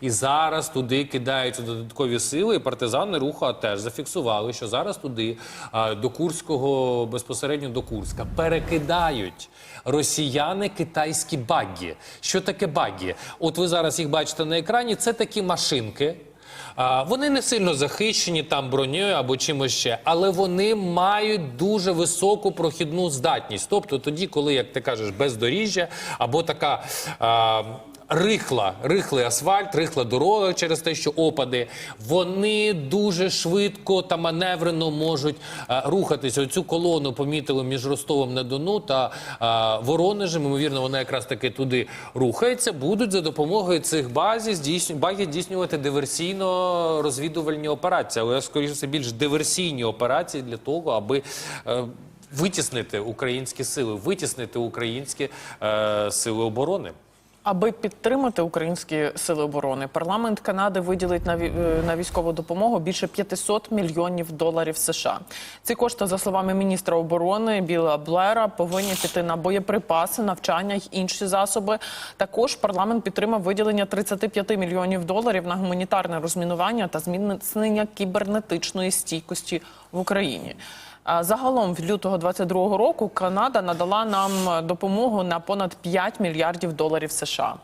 І зараз туди кидаються додаткові сили. і Партизани руху теж зафіксували, що зараз туди до Курського, безпосередньо до Курська, перекидають росіяни китайські багі. Що таке багі? От ви зараз їх бачите на екрані. Це такі машинки. Вони не сильно захищені там бронею або чимось ще, але вони мають дуже високу прохідну здатність. Тобто тоді, коли, як ти кажеш, бездоріжжя або така. Рихла, рихлий асфальт, рихла дорога через те, що опади, вони дуже швидко та маневрено можуть е, рухатися. Оцю колону помітили між Ростовом на Дону та е, Воронежем. Ймовірно, вона якраз таки туди рухається. Будуть за допомогою цих базів здійсню, баги здійснювати диверсійно-розвідувальні операції, але скоріше все більш диверсійні операції для того, аби. е, Витіснити українські сили, витіснити українські е, сили оборони. Аби підтримати українські сили оборони, парламент Канади виділить на е, військову допомогу більше 500 мільйонів доларів США. Ці кошти, за словами міністра оборони Біла Блера, повинні піти на боєприпаси, навчання й інші засоби. Також парламент підтримав виділення 35 мільйонів доларів на гуманітарне розмінування та зміцнення кібернетичної стійкості в Україні. Загалом від лютого 22-го року Канада надала нам допомогу на понад 5 мільярдів доларів США.